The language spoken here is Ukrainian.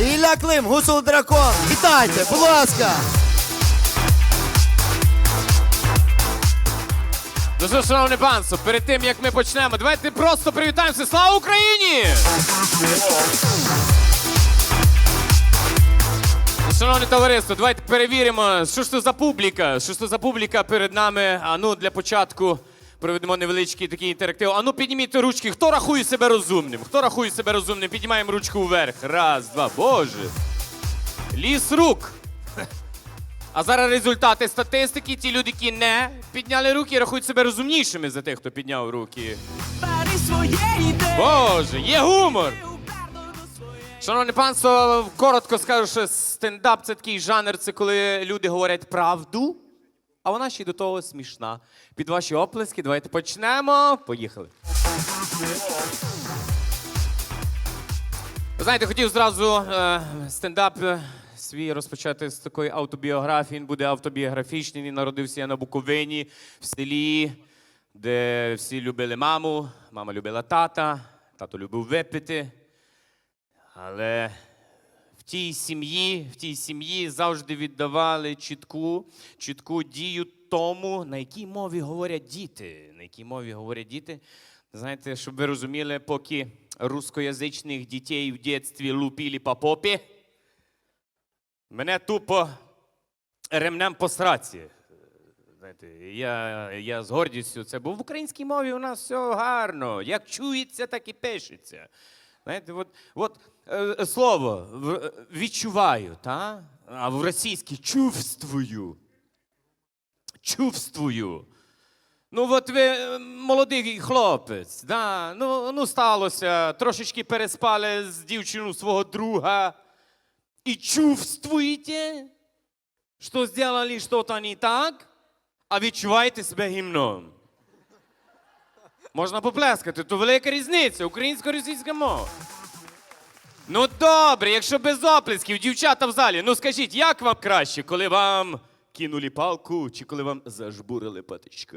Ілля Клим, гусул дракон. Вітайте, будь ласка. Ну що, шановне панство, перед тим як ми почнемо, давайте просто привітаємося. Слава Україні! Ну, Шановне товариство, давайте перевіримо, що ж це за публіка. Що ж це за публіка перед нами. А ну для початку проведемо невеличкий такий інтерактив. А ну підніміть ручки. Хто рахує себе розумним? Хто рахує себе розумним? Піднімаємо ручку вверх. Раз, два. Боже. Ліс рук. А зараз результати статистики. Ті люди, які не підняли руки, рахують себе розумнішими за тих, хто підняв руки. Боже, є гумор! Шановне панство, коротко скажу, що стендап це такий жанр, це коли люди говорять правду, а вона ще й до того смішна. Під ваші оплески, давайте почнемо. Поїхали. Знаєте, хотів зразу е, стендап е, свій розпочати з такої автобіографії. Він буде автобіографічний. Він народився я на Буковині, в селі, де всі любили маму, мама любила тата, тато любив випити. Але тій сім'ї, в тій сім'ї завжди віддавали чітку, чітку дію тому, на якій мові говорять діти. На якій мові говорять діти. Знаєте, щоб ви розуміли, поки рускоязичних дітей в дитинстві лупили по попі, мене тупо ремнем по сраці. Знаєте, я, я з гордістю це, бо в українській мові у нас все гарно. Як чується, так і пишеться. Знаєте, от, от е, слово е, відчуваю, та? а в російській чувствую. Чувствую. Ну, от ви е, молодий хлопець, да? ну, ну сталося, трошечки переспали з дівчиною свого друга. І чувствуєте, що зробили щось не так, а відчуваєте себе гімном. Можна поплескати, то велика різниця, українсько-російська мова. Ну добре, якщо без оплесків, дівчата в залі, ну скажіть, як вам краще, коли вам кинули палку чи коли вам зажбурили патичка?